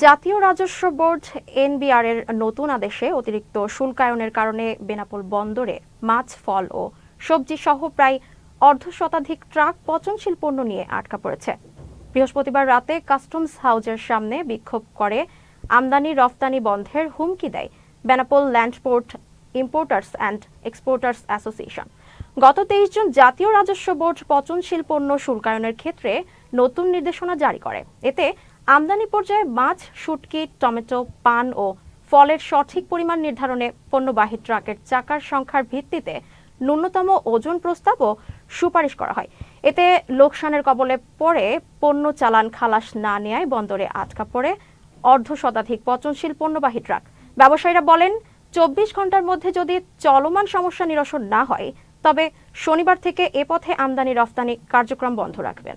জাতীয় রাজস্ব board NBR এর নতুন আদেশে অতিরিক্ত শুল্কায়নের কারণে বেনাপোল বন্দরে মাছ, ফল ও সবজি সহ প্রায় অর্ধ শতাধিক ট্রাক পচনশীল পণ্য নিয়ে আটকা পড়েছে। বৃহস্পতিবার রাতে কাস্টমস হাউজের সামনে বিক্ষোভ করে আমদানি রফতানি বন্ধের হুমকি দেয় Benapole land port importers and exporters association. গত তেইশ জুন জাতীয় রাজস্ব বোর্ড পচনশীল পণ্য শুল্কায়নের ক্ষেত্রে নতুন নির্দেশনা জারি করে। এতে আমদানি পর্যায়ে মাছ, শুটকি, টমেটো, পান ও ফলের সঠিক পরিমাণ নির্ধারণে পণ্যবাহী ট্রাকের চাকার সংখ্যার ভিত্তিতে ন্যূনতম ওজন প্রস্তাব ও সুপারিশ করা হয়। এতে লোকসানের কবলে পড়ে, পণ্য চালান খালাস না নেয় বন্দরে আটকা পড়ে অর্ধ শতাধিক পচনশীল পণ্যবাহী ট্রাক। ব্যবসায়ীরা বলেন, চব্বিশ ঘণ্টার মধ্যে যদি চলমান সমস্যা নিরসন না হয়, তবে শনিবার থেকে এ পথে আমদানি রফতানি কার্যক্রম বন্ধ রাখবেন।